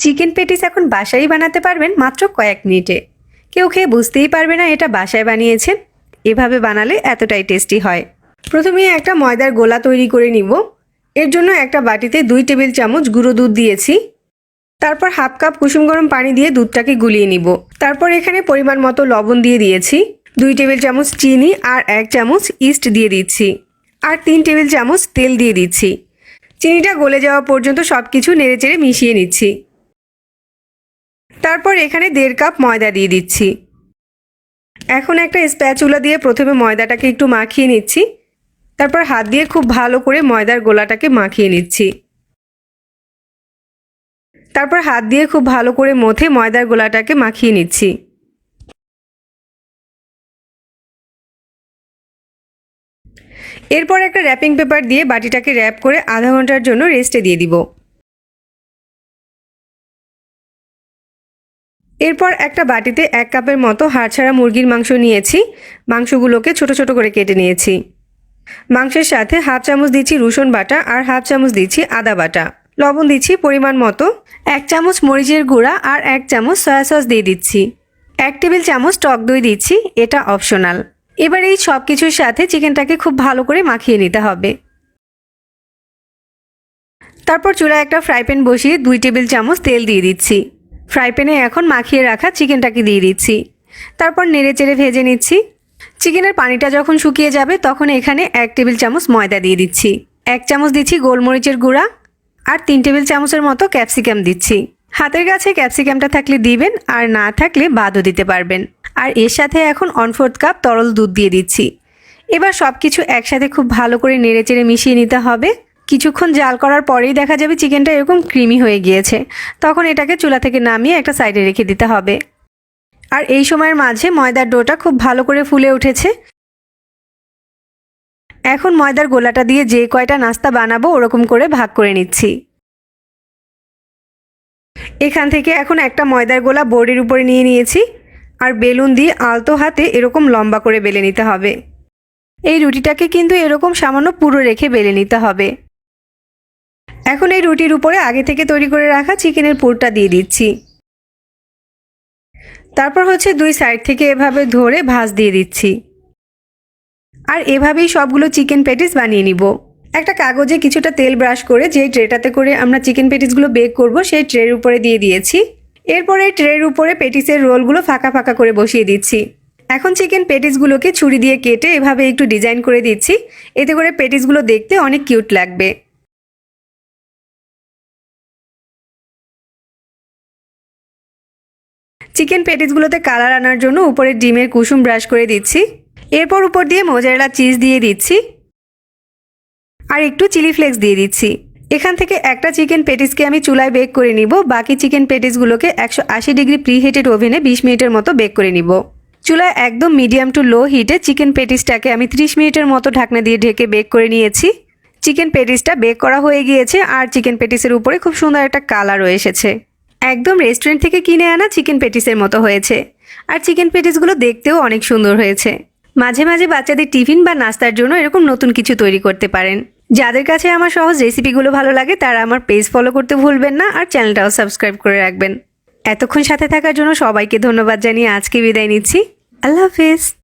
Chicken patties এখন বাসায় বানাতে পারবেন মাত্র কয়েক মিনিটে। কেউ খেয়ে বুঝতেই পারবে না এটা বাসায় বানিয়েছেন। এভাবে বানালে এতটাই টেস্টি হয়। প্রথমে একটা ময়দার গোলা তৈরি করে নিব। এর জন্য একটা বাটিতে দুই টেবিল চামচ গুঁড়ো দুধ দিয়েছি। তারপর হাফ কাপ কুসুম গরম পানি দিয়ে দুধটাকে গুলিয়ে নিব। তারপর এখানে পরিমাণ মতো লবণ দিয়ে দিয়েছি। দুই টেবিল চামচ চিনি আর এক চামচ ইস্ট দিয়ে দিচ্ছি। আর তিন টেবিল চামচ তেল দিয়ে দিচ্ছি। চিনিটা গলে যাওয়া পর্যন্ত সব কিছু নেড়েচেড়ে মিশিয়ে নিচ্ছি। তারপর এখানে দেড় কাপ ময়দা দিয়ে দিচ্ছি। এখন একটা স্প্যাচুলা দিয়ে প্রথমে ময়দাটাকে একটু মাখিয়ে নিচ্ছি। তারপর হাত দিয়ে খুব ভালো করে ময়দার গোলাটাকে মাখিয়ে নিচ্ছি। তারপর হাত দিয়ে খুব ভালো করে মথে ময়দার গোলাটাকে মাখিয়ে নিচ্ছি। এরপর একটা র্যাপিং পেপার দিয়ে বাটিটাকে র্যাপ করে আধা ঘণ্টার জন্য রেস্টে দিয়ে দিব। এরপর একটা বাটিতে এক কাপের মতো হাড়ছাড়া মুরগির মাংস নিয়েছি। মাংসগুলোকে ছোট ছোট করে কেটে নিয়েছি। মাংসের সাথে হাফ চামচ দিচ্ছি রসুন বাটা আর হাফ চামচ দিচ্ছি আদা বাটা। লবণ দিচ্ছি পরিমাণ মতো। এক চামচ মরিচের গুঁড়া আর এক চামচ সয়া সস দিয়ে দিচ্ছি। এক টেবিল চামচ টক দই দিচ্ছি, এটা অপশনাল। এবার এই সব কিছুর সাথে চিকেনটাকে খুব ভালো করে মাখিয়ে নিতে হবে। তারপর চুলায় একটা ফ্রাই প্যান বসিয়ে দুই টেবিল চামচ তেল দিয়ে দিচ্ছি। ফ্রাই প্যানে এখন মাখিয়ে রাখা চিকেনটাকে দিয়ে দিচ্ছি। তারপর নেড়ে চেড়ে ভেজে নিচ্ছি। চিকেনের পানিটা যখন শুকিয়ে যাবে, তখন এখানে এক টেবিল চামচ ময়দা দিয়ে দিচ্ছি। এক চামচ দিচ্ছি গোলমরিচের গুঁড়া আর তিন টেবিল চামচের মতো ক্যাপসিকাম দিচ্ছি। হাতের কাছে ক্যাপসিকামটা থাকলে দিবেন আর না থাকলে বাদও দিতে পারবেন। আর এর সাথে এখন অন ফোর্থ কাপ তরল দুধ দিয়ে দিচ্ছি। এবার সব কিছু একসাথে খুব ভালো করে নেড়ে চেড়ে মিশিয়ে নিতে হবে। কিছুক্ষণ জাল করার পরেই দেখা যাবে চিকেনটা এরকম ক্রিমি হয়ে গিয়েছে। তখন এটাকে চুলা থেকে নামিয়ে একটা সাইডে রেখে দিতে হবে। আর এই সময়ের মাঝে ময়দার ডোটা খুব ভালো করে ফুলে উঠেছে। এখন ময়দার গোলাটা দিয়ে যে কয়টা নাস্তা বানাবো ওরকম করে ভাগ করে নিচ্ছি। এখান থেকে এখন একটা ময়দার গোলা বোর্ডের উপরে নিয়ে নিয়েছি। আর বেলুন দিয়ে আলতো হাতে এরকম লম্বা করে বেলে নিতে হবে। এই রুটিটাকে কিন্তু এরকম সামান্য পুরো রেখে বেলে নিতে হবে। এখন এই রুটির উপরে আগে থেকে তৈরি করে রাখা চিকেনের পুরটা দিয়ে দিচ্ছি। তারপর হচ্ছে দুই সাইড থেকে এভাবে ধরে ভাঁজ দিয়ে দিচ্ছি। আর এভাবেই সবগুলো চিকেন প্যাটিস বানিয়ে নিব। একটা কাগজে কিছুটা তেল ব্রাশ করে যে ট্রেটাতে করে আমরা চিকেন প্যাটিসগুলো বেক করব, সেই ট্রের উপরে দিয়ে দিয়েছি। এরপরে ট্রের উপরে পেটিসের রোলগুলো ফাঁকা ফাঁকা করে বসিয়ে দিচ্ছি। এখন চিকেন প্যাটিসগুলোকে ছুরি দিয়ে কেটে এভাবে একটু ডিজাইন করে দিচ্ছি। এতে করে প্যাটিসগুলো দেখতে অনেক কিউট লাগবে। চিকেন পেটিসগুলোতে কালার আনার জন্য উপরে ডিমের কুসুম ব্রাশ করে দিচ্ছি। এরপর উপর দিয়ে মোজারেলা চিজ দিয়ে দিচ্ছি। আর একটু চিলি ফ্লেক্স দিয়ে দিচ্ছি। এখান থেকে একটা চিকেন পেটিসকে আমি চুলায় বেক করে নিব। বাকি চিকেন পেটিসগুলোকে একশো আশি ডিগ্রি প্রিহিটেড ওভেনে বিশ মিনিটের মতো বেক করে নিব। চুলায় একদম মিডিয়াম টু লো হিটে চিকেন পেটিসটাকে আমি ত্রিশ মিনিটের মতো ঢাকনা দিয়ে ঢেকে বেক করে নিয়েছি। চিকেন পেটিসটা বেক করা হয়ে গিয়েছে আর চিকেন প্যাটিসের উপরে খুব সুন্দর একটা কালারও এসেছে। একদম রেস্টুরেন্ট থেকে কিনে আনা চিকেন পেটিসের মতো হয়েছে। আর চিকেন পেটিসগুলো দেখতেও অনেক সুন্দর হয়েছে। মাঝে মাঝে বাচ্চাদের টিফিন বা নাস্তার জন্য এরকম নতুন কিছু তৈরি করতে পারেন। যাদের কাছে আমার সহজ রেসিপিগুলো ভালো লাগে, তারা আমার পেজ ফলো করতে ভুলবেন না আর চ্যানেলটাও সাবস্ক্রাইব করে রাখবেন। এতক্ষণ সাথে থাকার জন্য সবাইকে ধন্যবাদ জানিয়ে আজকে বিদায় নিচ্ছি। আল্লাহ হাফেজ।